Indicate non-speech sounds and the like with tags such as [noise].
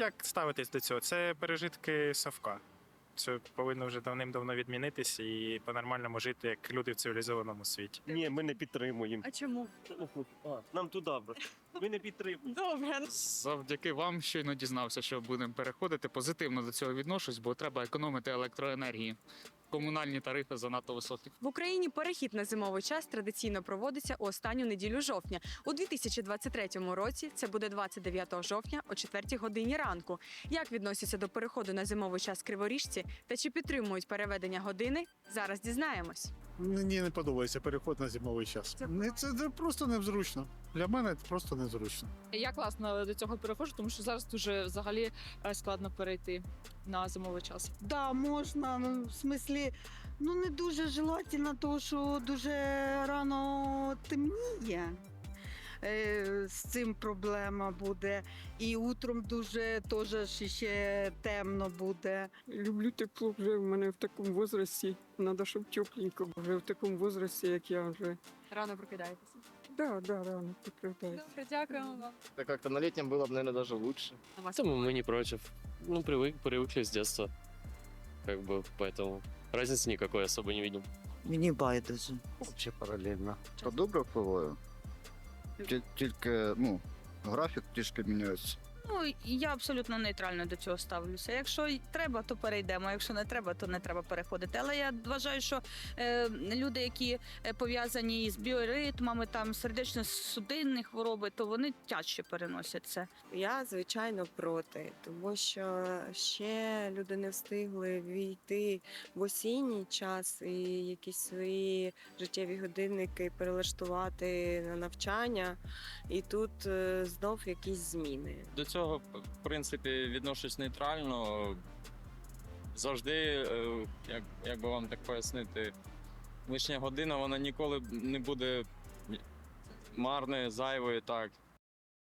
як ставитись до цього? Це пережитки совка. Це повинно вже давним-давно відмінитись і по-нормальному жити, як люди в цивілізованому світі. Ні, ми не підтримуємо. А чому? [laughs] Нам туди, добре. Ми не підтримуємо. Добре. Завдяки вам щойно дізнався, що будемо переходити. Позитивно до цього відношусь, бо треба економити електроенергії. Комунальні тарифи занадто високі. В Україні перехід на зимовий час традиційно проводиться у останню неділю жовтня. У 2023 році це буде 29 жовтня о 4 годині ранку. Як відносяться до переходу на зимовий час криворіжці та чи підтримують переведення години? Зараз дізнаємось. Мені не подобається переход на зимовий час. Це, це, це просто незручно. Для мене це просто незручно. Я класно до цього переходжу, тому що зараз дуже взагалі е, складно перейти на зимовий час. Да, можна. Ну, в смислі, ну не дуже желательно, тому що дуже рано темніє. Е, З цим проблема буде. І утром дуже теж ж ще темно буде. Люблю тепло вже в мене в такому возрасті. Треба, щоб тепленько вже в такому возрасті, як я вже. Рано прокидаєтеся. Да, да, рано поправляюсь. Добре, дякуємо вам. Да как-то на летнем было бы, наверное, даже лучше. А вас? Да, мы мы не против. Ну, привык, привыкли с детства. Как бы, поэтому разницы никакой особо не видим. Мені байдуже. Взагалі паралельно. То добре впливає. Ті- Тільки, ну, графік трішки міняється. Ну, я абсолютно нейтрально до цього ставлюся. Якщо й треба, то перейдемо. Якщо не треба, то не треба переходити. Але я вважаю, що е, люди, які е, пов'язані із біоритмами, там сердечно-судинні хвороби, то вони тяжче переносять це. Я звичайно проти, тому що ще люди не встигли війти в осінній час і якісь свої життєві годинники перелаштувати на навчання, і тут е, знов якісь зміни. Цього, в принципі, відношусь нейтрально. Завжди, е, як, як би вам так пояснити, лишня година вона ніколи не буде марною, зайвою. Так.